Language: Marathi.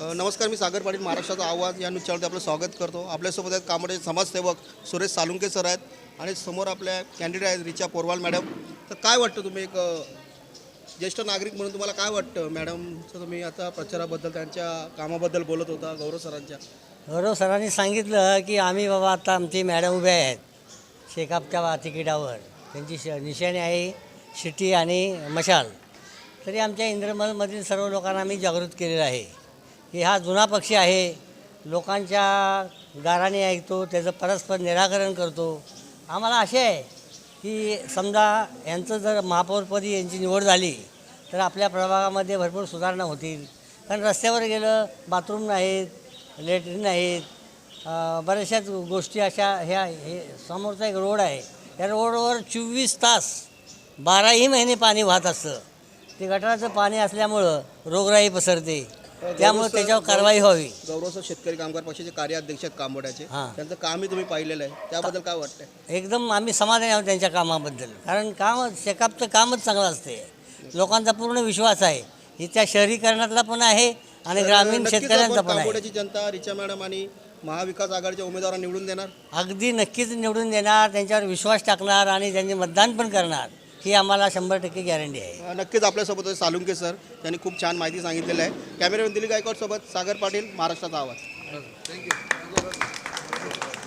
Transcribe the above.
नमस्कार मी सागर पाटील महाराष्ट्राचा आवाज या न्यूजच्यावरती आपलं स्वागत करतो. आपल्यासोबत आहेत कामडे समाजसेवक सुरेश सालुंके सर आहेत आणि समोर आपल्या कॅन्डिडेट आहेत रिचा पोरवाल मॅडम तर काय वाटतं तुम्ही एक ज्येष्ठ नागरिक म्हणून तुम्हाला काय वाटतं मॅडमचं तुम्ही आता प्रचाराबद्दल त्यांच्या कामाबद्दल बोलत होता गौरव सरांच्या. गौरव सरांनी सांगितलं की आम्ही बाबा आता आमची मॅडम उभे आहेत शेकापच्या तिकिटावर. त्यांची श निशाणी आहे शिटी आणि मशाल. तरी आमच्या इंद्रमलमधील सर्व लोकांना आम्ही जागृत केलेलं आहे. की हा जुना पक्षी आहे. लोकांच्या गाराने ऐकतो त्याचं परस्पर निराकरण करतो. आम्हाला असे आहे की समजा यांचं जर महापौरपदी यांची निवड झाली तर आपल्या प्रभागामध्ये भरपूर सुधारणा होतील. कारण रस्त्यावर गेलं बाथरूम नाहीत लेट्रिन नाहीत बऱ्याचशाच गोष्टी अशा ह्या हे समोरचा एक रोड आहे. त्या रोडवर चोवीस तास बाराही महिने पाणी वाहत असतं. ते गटाराचं पाणी असल्यामुळं रोगराई पसरते. त्यामुळे त्याच्यावर कारवाई व्हावी. गौरव सर शेतकरी कामगार पक्षाचे कार्याध्यक्ष आहेत कामोड्याचे. हां. त्यांचं कामही तुम्ही पाहिलेलं आहे. त्याबद्दल काय वाटतंय? एकदम आम्ही समाधानी आहोत त्यांच्या कामाबद्दल. कारण काम शेकापचं कामच चांगलं असते. लोकांचा पूर्ण विश्वास आहे. इथल्या शहरीकरणातला पण आहे आणि ग्रामीण नक्कीच शेतकऱ्यांचा आपण पण आहे. कामोड्याची जनता रिचा मॅडम आणि महाविकास आघाडीच्या उमेदवारांना निवडून देणार? अगदी नक्कीच निवडून देणार. त्यांच्यावर विश्वास टाकणार आणि त्यांचे मतदान पण करणार. ही आम्हाला शंभर टक्के गॅरंटी आहे. नक्कीच आपल्यासोबत होते सालुंके सर. त्यांनी खूप छान माहिती सांगितलेली आहे. कॅमेरामॅन दिलीप गायकवाड सोबत सागर पाटील महाराष्ट्राचा आवाज. थँक्यू